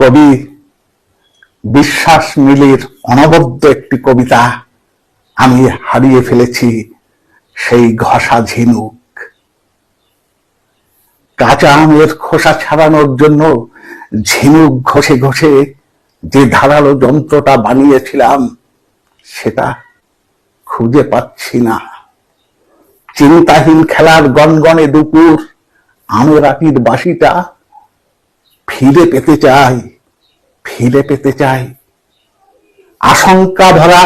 কবি বিশ্বাস মিলির অনবদ্য একটি কবিতা আমি হারিয়ে ফেলেছি, সেই ঘষা ঝিনুক। কাঁচা আমের খোসা ছাড়ানোর জন্য ঝিনুক ঘষে ঘষে যে ধারালো যন্ত্রটা বানিয়েছিলাম, সেটা খুঁজে পাচ্ছি না। চিন্তাহীন খেলার গনগনে দুপুর আমের আটির বাসিটা ফিরে পেতে চাই, ফিরে পেতে চাই। আশঙ্কা ভরা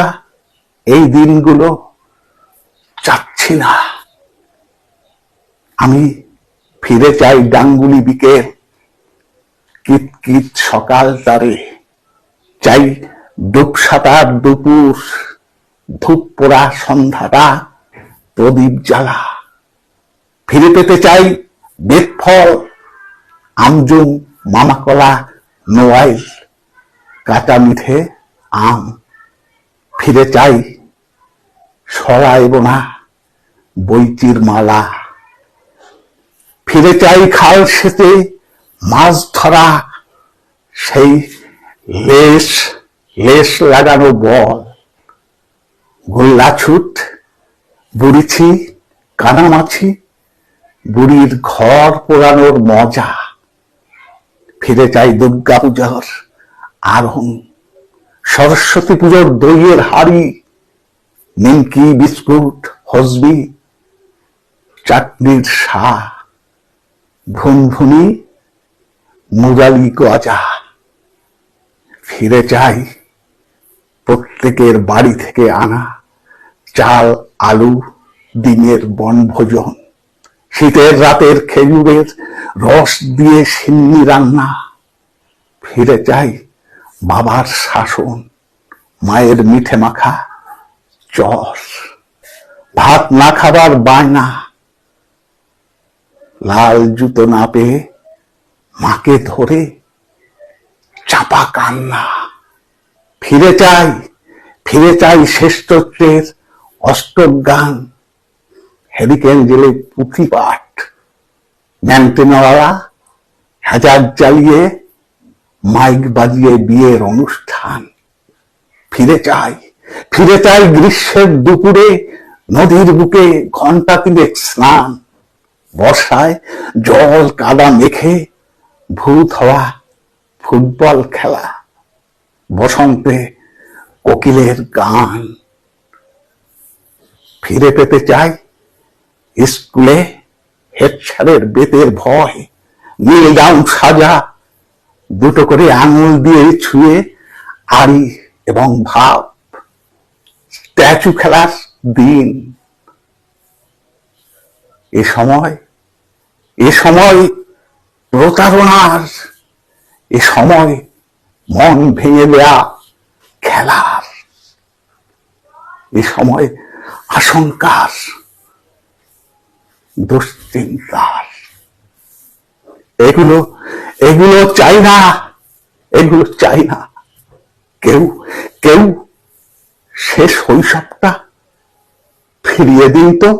এই দিনগুলো চাচ্ছি না। আমি ফিরে চাই ডাঙ্গুলি বিকেল কিত কিত সকাল তারে। চাই ডুবসাতার দুপুর ধূপ পোড়া সন্ধ্যাটা প্রদীপ জ্বালা। ফিরে পেতে চাই বেদফল, আমজুম মামাকলা নোয়াইল কাঁচা মিঠে, আম, ফিরে চাই সরাই বোনা বইচির মালা। ফিরে চাই খাল সেতে মাছ ধরা, সেই লেশ লেশ লাগানো বল। গোল্লা ছুট, বুড়িছি, কানামাছি, বুড়ির ঘর পোড়ানোর মজা। ফিরে চাই দুর্গা পূজার। আরং সরস্বতী পুজোর দইয়ের হাড়ি, নিমকি, বিস্কুট, হসবি, চাটনির সা ভুনভুনি মুরালি গজা ফিরে চাই প্রত্যেকের বাড়ি থেকে আনা চাল, আলু দিনের বনভোজন। শীতের রাতের খেজুরের রস দিয়ে সিন্নি রান্না। ফিরে চাই বাবার শাসন, মায়ের মিঠে মাখা চর। ভাত না খাবার বায়না, লাল জুতো না পেয়ে মাকে ধরে চাপা কান্না। ফিরে চাই ফিরে চাই শ্রেষ্ঠত্বের অষ্টক গান হেরিকেন জেলে পুঁথি পাঠ। ন্যাংটেনওয়ালা হাজার জ্বালিয়ে মাইক বাজিয়ে বিয়ের অনুষ্ঠান। ফিরে চাই ফিরে চাই গ্রীষ্মের দুপুরে, নদীর বুকে ঘণ্টা তিনেক স্নান। বর্ষায় জল কাদা মেখে ভূত হওয়া ফুটবল খেলা। বসন্তে কোকিলের গান। ফিরে পেতে চাই স্কুলে হেড স্যারের বেতের ভয়, নীল গাউন সাজা, দুটো করে আঙুল দিয়ে ছুঁয়ে আড়ি এবং ভাব। স্ট্যাচু খেলার দিন। এ সময় এ সময় প্রতারণার, এ সময় মন ভেঙে দেয়া খেলার, এ সময় আশঙ্কার। দুশ্চিন্তার এগুলো এগুলো চাই না, এগুলো চাই না। কেউ কেউ সে শৈশবটা ফিরিয়ে দিন তো।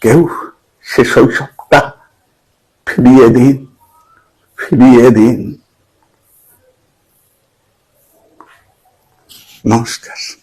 কেউ সে শৈশবটা ফিরিয়ে দিন ফিরিয়ে দিন। নমস্কার।